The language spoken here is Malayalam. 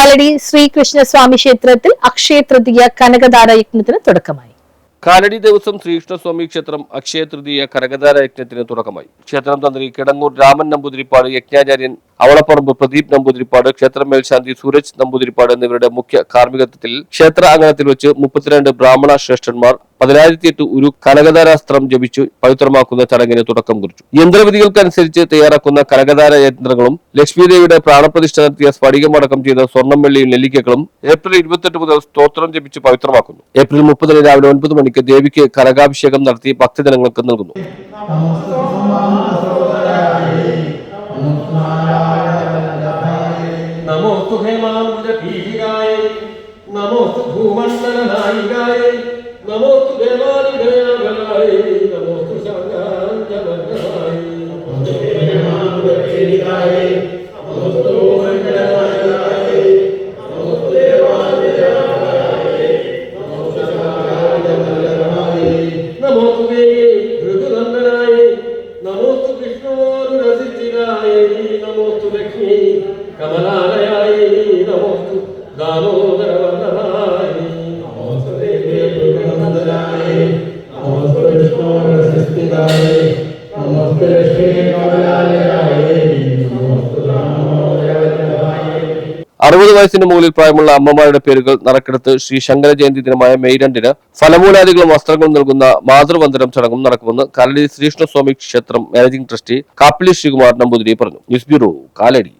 കാലടി ശ്രീകൃഷ്ണസ്വാമി ക്ഷേത്രത്തിൽ അക്ഷയ തൃതീയ കനകധാര യജ്ഞത്തിന് തുടക്കമായി. കാലടി ദിവസം ശ്രീകൃഷ്ണസ്വാമി ക്ഷേത്രം അക്ഷയ തൃതീയ കനകധാര യജ്ഞത്തിന് തുടക്കമായി. ക്ഷേത്രം തന്ത്രി കിടങ്ങൂർ രാമൻ നമ്പൂതിരിപ്പാട് യജ്ഞാചാര്യൻ അവളപ്പറമ്പ് പ്രദീപ് നമ്പൂതിരിപ്പാട് ക്ഷേത്ര മേൽശാന്തി സൂരജ് നമ്പൂതിരിപ്പാട് എന്നിവരുടെ മുഖ്യ കാർമ്മികത്വത്തിൽ ക്ഷേത്ര അങ്കണത്തിൽ വെച്ച് മുപ്പത്തിരണ്ട് ബ്രാഹ്മണ ശ്രേഷ്ഠന്മാർ പതിനായിരത്തി എട്ട് ഒരു കനകധാരാസ്ത്രം ജപിച്ചു പവിത്രമാക്കുന്ന ചടങ്ങിന് തുടക്കം കുറിച്ചു. യന്ത്രവിധികൾക്കനുസരിച്ച് തയ്യാറാക്കുന്ന കനകധാര യന്ത്രങ്ങളും ലക്ഷ്മിദേവിയുടെ പ്രാണപ്രതിഷ്ഠ നടത്തിയ സ്ഫടികമടക്കം ചെയ്ത സ്വർണം വെള്ളിയും നെല്ലിക്കകളും ഏപ്രിൽ ഇരുപത്തെട്ട് മുതൽ സ്തോത്രം ജപിച്ച് പവിത്രമാക്കുന്നു. ഏപ്രിൽ മുപ്പതിന് രാവിലെ ഒൻപത് മണിക്ക് ദേവിക്ക് കനകാഭിഷേകം നടത്തി ഭക്തജനങ്ങൾക്ക് നൽകുന്നു. നമോസ്തു ഹേമാംബുജപീഠികായ നമോസ്തു ഭൂമണ്ഡലനായികായ നമോസ്തു നമോസ്തു ദേവി ഭൃഗുനന്ദനായ നമോസ്തു വിഷ്ണുരസിച്ചിരായ നമോസ്തു ലക്ഷ്മി കമലാലയായ അറുപത് വയസ്സിന് മുകളിൽ പ്രായമുള്ള അമ്മമാരുടെ പേരുകൾ നറുക്കെടുത്ത് ശ്രീ ശങ്കര ജയന്തി ദിനമായ മെയ് രണ്ടിന് ഫലമൂലാദികളും വസ്ത്രങ്ങളും നൽകുന്ന മാതൃവന്ദനം ചടങ്ങും നടക്കുമെന്ന് കാലടി ശ്രീകൃഷ്ണസ്വാമി ക്ഷേത്രം മാനേജിംഗ് ട്രസ്റ്റി കാപ്പിലി ശ്രീകുമാർ നമ്പൂതിരി പറഞ്ഞു. News bureau Kalady.